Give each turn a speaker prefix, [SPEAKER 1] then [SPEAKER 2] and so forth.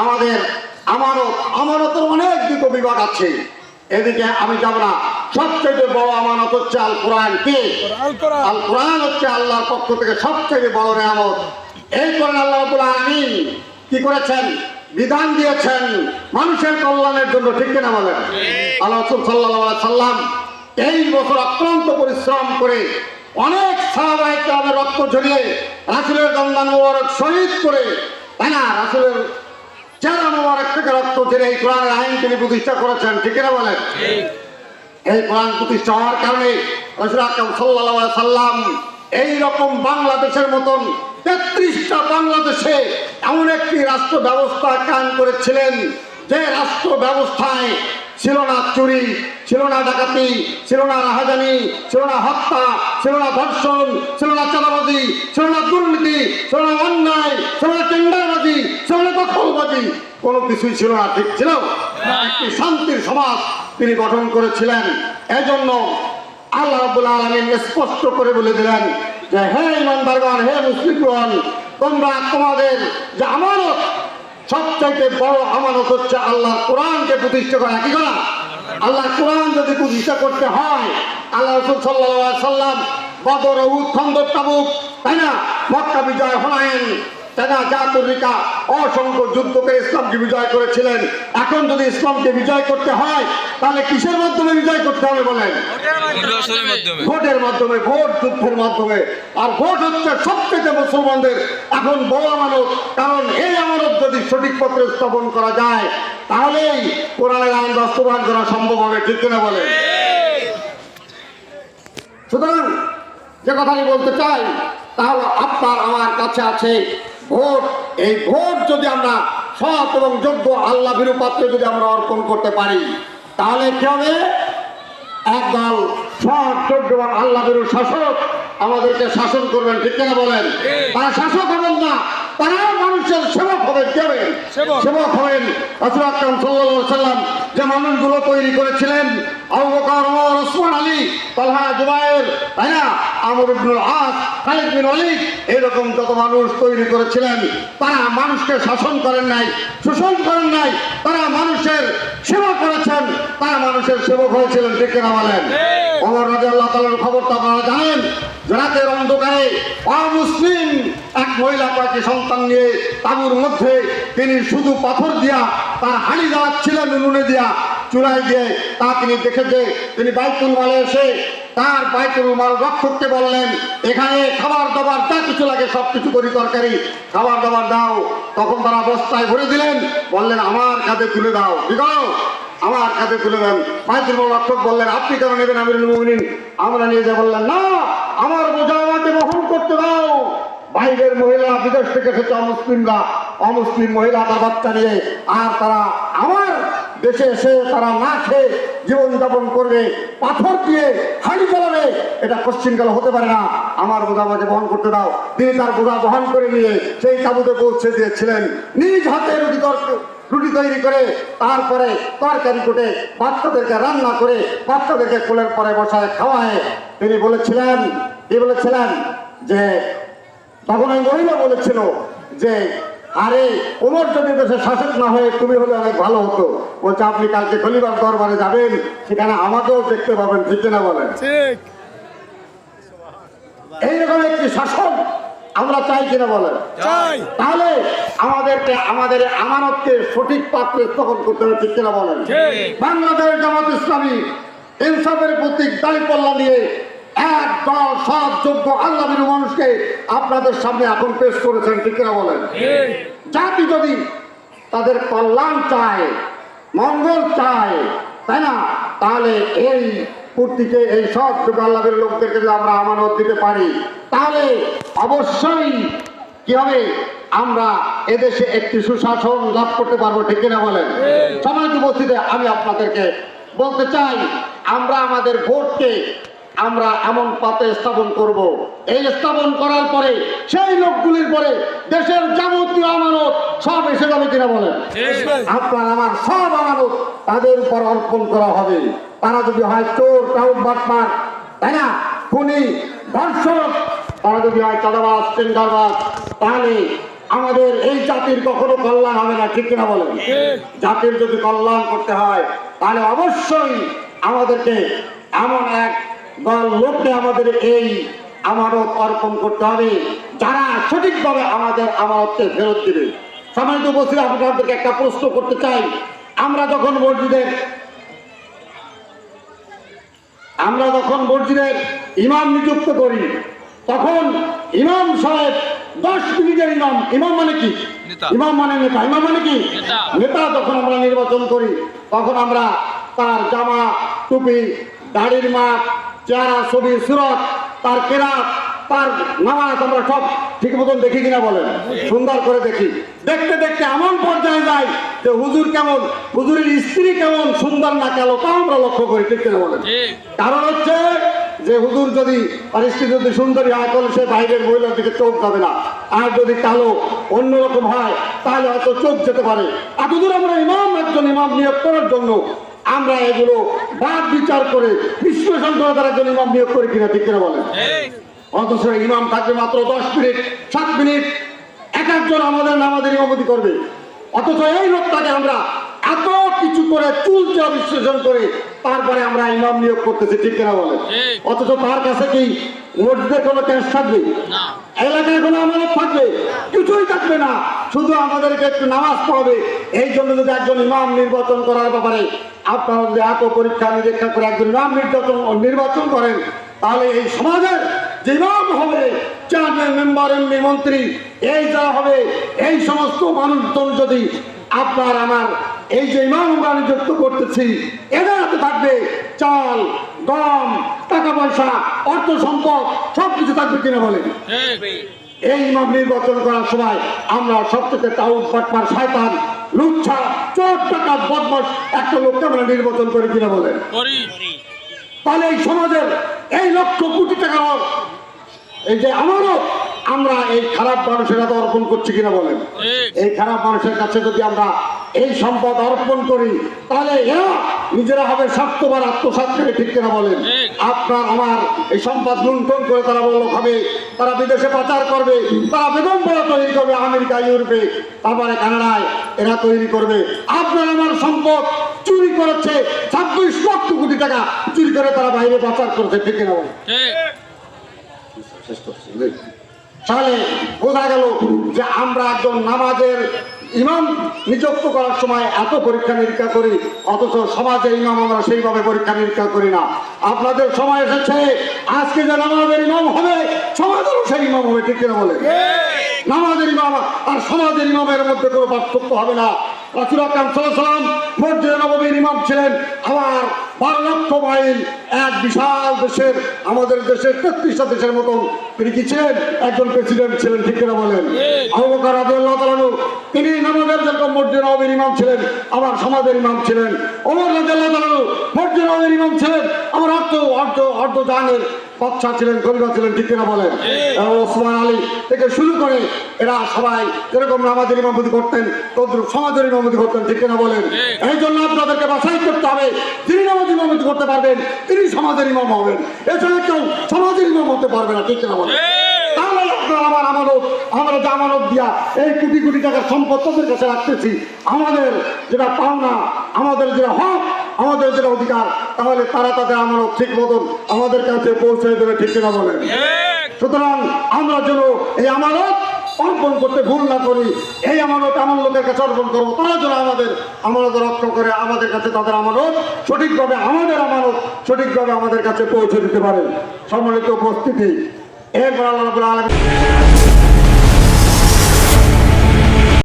[SPEAKER 1] আমাদের আমারও আমানতের অনেক দুটো বিভাগ আছে। এদিকে আমি যাব না। সবচেয়ে বড় আমানত হচ্ছে আল কোরআন কি?
[SPEAKER 2] আল কোরআন।
[SPEAKER 1] হচ্ছে আল্লাহর পক্ষ থেকে সবচেয়ে বড় নিয়ামত। এই কোরআন আল্লাহ আলামিন কি করেছেন? বিধান দিয়েছেন মানুষের কল্যাণের জন্য ঠিক কিনা বলেন? আল্লাহ রাসূল সাল্লাল্লাহু সাল্লাম এই বছর অক্লান্ত পরিশ্রম করে অনেক সাহাবায়ে কেরামের রক্ত ঝরিয়ে রাসূলের দন্দান শহীদ করে তাই না? রাসূলের চেহারা মোবারক থেকে রক্ত ঝরে এই কোরআনের আইন তিনি প্রতিষ্ঠা করেছেন ঠিক না বলেন? এই কোরআন প্রতিষ্ঠা হওয়ার কারণে রসুল আকরাম সাল্লাল্লাহু সাল্লাম এই রকম বাংলাদেশের মতন তেত্রিশটা বাংলাদেশে এমন একটি রাষ্ট্র ব্যবস্থা কায়েম করেছিলেন যে রাষ্ট্র ব্যবস্থায় ছিল না চুরি ছিল না ডাকাতি ছিল না রাহাজানি ছিল না হত্যা ছিল না ধর্ষণ ছিল না চাঁদাবাজি ছিল না দুর্নীতি ছিল না অন্যায় ছিল না টেন্ডারবাজি ছিল না দখলবাজি কোনো কিছুই ছিল না ঠিক ছিল একটি শান্তির সমাজ তিনি গঠন করেছিলেন এজন্য আল্লাহ আলামিন স্পষ্ট করে বলে দিলেন যে হে ইমানদারগণ হে মুসলিমগণ তোমরা তোমাদের যে আমানত সবচাইতে বড় আমানত হচ্ছে আল্লাহ কোরআনকে প্রতিষ্ঠা করা কি করা আল্লাহ কোরআন যদি প্রতিষ্ঠা করতে হয় আল্লাহ রসুল সাল্লাল্লাহু আলাইহি সাল্লাম বদর উহুদ খন্দক তাবুক তাই না? মক্কা বিজয় হুনাইন তাই না জাতুরিকা অসংখ্য যুদ্ধ করে ইসলামকে বিজয় করেছিলেন। এখন যদি ইসলামকে বিজয় করতে হয় তাহলে কিসের মাধ্যমে বিজয় করতে হবে বলেন? ভোটের মাধ্যমে। ভোট যুদ্ধের মাধ্যমে। আর ভোট হচ্ছে সবচেয়ে মুসলমানদের এখন বড় মানুষ কারণ সঠিক পত্রে স্থাপন করা যায়, তাহলেই কোরআনের আইন বাস্তবায়ন করা সম্ভব হবে, ঠিক কিনা বলে সুতরাং যে কথাটি বলতে চাই তাহলে আপনার, আমার কাছে আছে ভোট। এই ভোট যদি আমরা সৎ এবং যোগ্য আল্লাহ বিরুপাত্রে যদি আমরা অর্পণ করতে পারি, তাহলে কি হবে? একদল সৎ, যোগ্য এবং আল্লাহ বিরু শাসক আমাদেরকে শাসন করবেন, ঠিক কিনা বলেন? তারা শাসক হবেন না তারা মানুষের সেবক হবেন কে হবেন
[SPEAKER 2] সেবক।
[SPEAKER 1] হবেন আকরাম সাল্লাল্লাহু সাল্লাম যে মানুষগুলো তৈরি করেছিলেন আবু বকর ওসমান আলী তালহা জুবায়ের তাই না? আমর ইবনুল আস খালিদ বিন ওয়ালিদ এরকম যত মানুষ তৈরি করেছিলেন তারা মানুষকে শাসন করেন নাই শোষণ করেন নাই তারা মানুষের সেবা করেছেন তারা মানুষের সেবক হয়েছিলেন ঠিক বলেন? ওমর রাদিয়াল্লাহু তাআলার খবর তো আপনারা জানেন রাতের অন্ধকারে অমুসলিম মহিলা কয়েকটি সন্তান নিয়ে তাবুর মধ্যে তিনি শুধু পাথর দিয়া তার হাড়ি জ্বালাচ্ছিলেন উনুনে দিয়া চুলায় দিয়ে তা তিনি দেখেছে তিনি বাইতুল মালে এসে তার বাইতুল মাল রক্ষককে বললেন, এখানে খাবার দাবার যা কিছু লাগে সব কিছু করি তরকারি। খাবার দাবার দাও। তখন তারা বস্তায় ভরে দিলেন, বললেন, আমার কাঁধে তুলে দাও। কি আমার কাছে তুলে দেন। বাইতুল মাল রক্ষক বললেন, আপনি কেন নেবেন আমিরুল মুমিনিন? আমরা নিয়ে যা বললেন না, আমার বোঝা আমাকে বহন করতে বাইরের মহিলা, বিদেশ থেকে এসেছে অমুসলিমরা, অমুসলিম মহিলা তার বাচ্চা নিয়ে আর তারা আমার দেশে এসে তারা না খেয়ে জীবনযাপন করবে, পাথর দিয়ে হাড়ি জ্বালাবে এটা পশ্চিমকালে হতে পারে না। আমার বোঝা আমাকে বহন করতে দাও। তিনি তার বোঝা বহন করে নিয়ে সেই তাবুতে পৌঁছে দিয়েছিলেন। নিজ হাতে রুটি রুটি তৈরি করে তারপরে তরকারি কুটে বাচ্চাদেরকে রান্না করে বাচ্চাদেরকে কোলের পরে বসায় খাওয়ায়। তিনি বলেছিলেন কি বলেছিলেন যে তখন ওই মহিলা বলেছিল যে আরে ওমর যদি দেশে শাসক না হয়ে তুমি হলে অনেক ভালো হতো। বলছে আপনি কালকে খলিবার দরবারে যাবেন সেখানে আমাকেও দেখতে পাবেন ঠিক না বলেন?
[SPEAKER 2] ঠিক।
[SPEAKER 1] এইরকম একটি শাসন আমরা চাই কিনা বলেন? তাহলে আমাদেরকে আমাদের আমানতকে সঠিক পাত্রে স্থাপন করতে হবে ঠিক কিনা বলেন? বাংলাদেশ জামাত ইসলামী ইনসাফের প্রতীক দাঁড়িপাল্লা নিয়ে এক দল সৎ যোগ্য আল্লাহ মানুষকে আপনাদের সামনে এখন পেশ করেছেন ঠিক কিনা বলেন? জাতি যদি তাদের কল্যাণ চায় মঙ্গল চায় তাই না? তাহলে এই কুর্তিকে এই সব যুগ আল্লাহের লোকদেরকে যদি আমরা আমানত দিতে পারি তাহলে অবশ্যই কি হবে? আমরা এদেশে একটি সুশাসন লাভ করতে পারব ঠিক কিনা বলেন? সমাজ উপস্থিতে আমি আপনাদেরকে বলতে চাই আমরা আমাদের ভোটকে আমরা এমন পাতে স্থাপন করব। এই স্থাপন করার পরে সেই লোকগুলির পরে দেশের যাবতীয় আমানত সব এসে যাবে কিনা বলেন? আপনার আমার সব আমানত তাদের উপর অর্পণ করা হবে। তারা যদি হয় চোর টাউট বাটপার তাই না? খুনি ধর্ষক তারা যদি হয় চাঁদাবাজ টেন্ডারবাজ তাহলে আমাদের এই জাতির কখনো কল্যাণ হবে না ঠিক কিনা বলেন? জাতির যদি কল্যাণ করতে হয় তাহলে অবশ্যই আমাদেরকে এমন এক দল লোককে আমাদের এই আমানত অর্পণ করতে হবে। যারা সঠিকভাবে আমাদের আমানতকে ফেরত দিবে। সম্মানিত উপস্থিত আপনাদেরকে একটা প্রশ্ন করতে চাই। আমরা যখন মসজিদের আমরা যখন মসজিদের ইমাম নিযুক্ত করি তখন ইমাম সাহেব দশ মিনিটের ইমাম। ইমাম মানে কি? ইমাম মানে নেতা। ইমাম মানে কি?
[SPEAKER 2] নেতা।
[SPEAKER 1] যখন আমরা নির্বাচন করি তখন আমরা তার জামা টুপি দাড়ির মাপ চেহারা ছবি সুরত তার কেরাত তার নামাজ আমরা সব ঠিক মতন দেখি কিনা বলেন? সুন্দর করে দেখি। দেখতে দেখতে এমন পর্যায়ে যায় যে হুজুর কেমন হুজুরের স্ত্রী কেমন সুন্দর না কেন তা আমরা লক্ষ্য করি ঠিক কিনা বলেন? কারণ হচ্ছে যে হুজুর যদি পরিস্থিতি যদি সুন্দরী হয় তাহলে সে বাইরের মহিলার দিকে চোখ যাবে না। আর যদি কালো অন্যরকম হয়, তাহলে হয়তো চোখ যেতে পারে। এতদূর আমরা ইমাম, একজন ইমাম নিয়োগ করার জন্য আমরা এগুলো বাদ বিচার করে বিশ্লেষণ করে তার একজন ইমাম নিয়োগ করি কিনা, ঠিক কিনা বলেন? অথচ ইমাম থাকবে মাত্র দশ মিনিট, সাত মিনিট। এক একজন আমাদের নামাজের ইমামতি করবে। অথচ এই লোকটাকে আমরা এত কিছু করে চুলচা বিশ্লেষণ করে তারপরে আমরা ইমাম নিয়োগ করতেছি ঠিক কিনা বলে অথচ তার কাছে কি মসজিদের কোনো ক্যাশ থাকবে? এলাকায় কোনো আমানত থাকবে? কিছুই থাকবে না। শুধু আমাদেরকে একটু নামাজ পড়বে। এই জন্য যদি একজন ইমাম নির্বাচন করার ব্যাপারে আপনারা যদি এত পরীক্ষা নিরীক্ষা করে একজন ইমাম নির্বাচন নির্বাচন করেন তাহলে এই সমাজের যে ইমাম হবে চেয়ারম্যান মেম্বার এমপি মন্ত্রী এই যা হবে এই সমস্ত মানুষজন যদি আপনার আমার এই যে ইমাম নিযুক্ত করতেছি এদের হাতে থাকবে চাল গম টাকা পয়সা অর্থ সম্পদ সব কিছু থাকবে কিনা বলে এই ইমাম নির্বাচন করার সময় আমরা সবচেয়ে টাউন পাটপার শয়তান লুচ্ছা চোর টাকা বদমাস একটা লোককে আমরা নির্বাচন করে কিনা বলেন? তাহলে এই সমাজের এই লক্ষ কোটি টাকার এই যে আমারও আমরা এই খারাপ মানুষের হাতে অর্পণ করছি কিনা বলেন? এই খারাপ মানুষের কাছে যদি আমরা এই সম্পদ অর্পণ করি তাহলে এরা নিজেরা হবে স্বার্থবার আত্মসাত করে ঠিক কিনা বলেন? আপনার আমার এই সম্পদ লুণ্ঠন করে তারা বলল খাবে তারা বিদেশে পাচার করবে তারা বেগম বড় তৈরি করবে আমেরিকা ইউরোপে তারপরে কানাডায় এরা তৈরি করবে। আপনার আমার সম্পদ চুরি করেছে ছাব্বিশ লক্ষ কোটি টাকা চুরি করে তারা বাইরে পাচার করেছে ঠিক কিনা বলেন? শেষ করছি তাহলে বোঝা গেল যে আমরা একজন নামাজের ইমাম নিযুক্ত করার সময় এত পরীক্ষা নিরীক্ষা করি, অথচ সমাজের ইমাম আমরা সেইভাবে পরীক্ষা নিরীক্ষা করি না। আপনাদের সময় এসেছে, আজকে যে নামাজের ইমাম হবে, সমাজেরও সেই ইমাম হবে, ঠিক কিনা বলে নামাজের ইমাম আর সমাজের ইমামের মধ্যে কোনো পার্থক্য হবে না। রাসুল আকরাম সাল্লাম মসজিদে নবমীর ইমাম ছিলেন, আবার বারো লক্ষ মাইল এক বিশাল দেশের আমাদের দেশের তেত্রিশটা দেশের মতন। তিনি কি ছিলেন? একজন প্রেসিডেন্ট ছিলেন ঠিক কিনা বলেন? আবু বকর রাদিয়াল্লাহু তাআলা তিনি নামাজের যেরকম মসজিদে নবমীর ইমাম ছিলেন আবার সমাজের ইমাম ছিলেন। ওমর রাদিয়াল্লাহু তাআলা আনহু, মসজিদে নবমীর ইমাম ছিলেন আবার অর্থ অর্থ অর্থ জাহানের বাচ্চা ছিলেন খলিফা ছিলেন ঠিক কিনা বলেন? ওসমান আলী থেকে শুরু করে এরা সবাই যেরকম নামাজের ইমামতি করতেন তদ্রুপ সমাজের ইমামতি করতেন ঠিক কিনা বলেন? এই জন্য আপনাদেরকে বাছাই করতে হবে যিনি নামাজ ইমামতি করতে পারবেন তিনি সমাজের ইমাম হবেন। এছাড়া কেউ সমাজের ইমাম হতে পারবে না ঠিক কিনা বলেন? আমার আমানত আমরা যে আমানত দিয়া এই কোটি কোটি টাকার সম্পদ তাদের কাছে রাখতেছি আমাদের যেটা পাওনা আমাদের যেটা হক আমাদের যেটা অধিকার তাহলে তারা তাদের আমানত ঠিক মতন আমাদের কাছে পৌঁছে দেবে ঠিক কিনা বলেন? সুতরাং আমরা যেন এই আমানত অর্পণ করতে ভুল না করি এই আমানত এমন লোকের কাছে অর্পণ করব তারা যেন আমাদের আমানত রক্ষা করে আমাদের কাছে তাদের আমানত সঠিকভাবে আমাদের আমানত সঠিকভাবে আমাদের কাছে পৌঁছে দিতে পারে। সম্মানিত উপস্থিতি এরপর আল্লাহ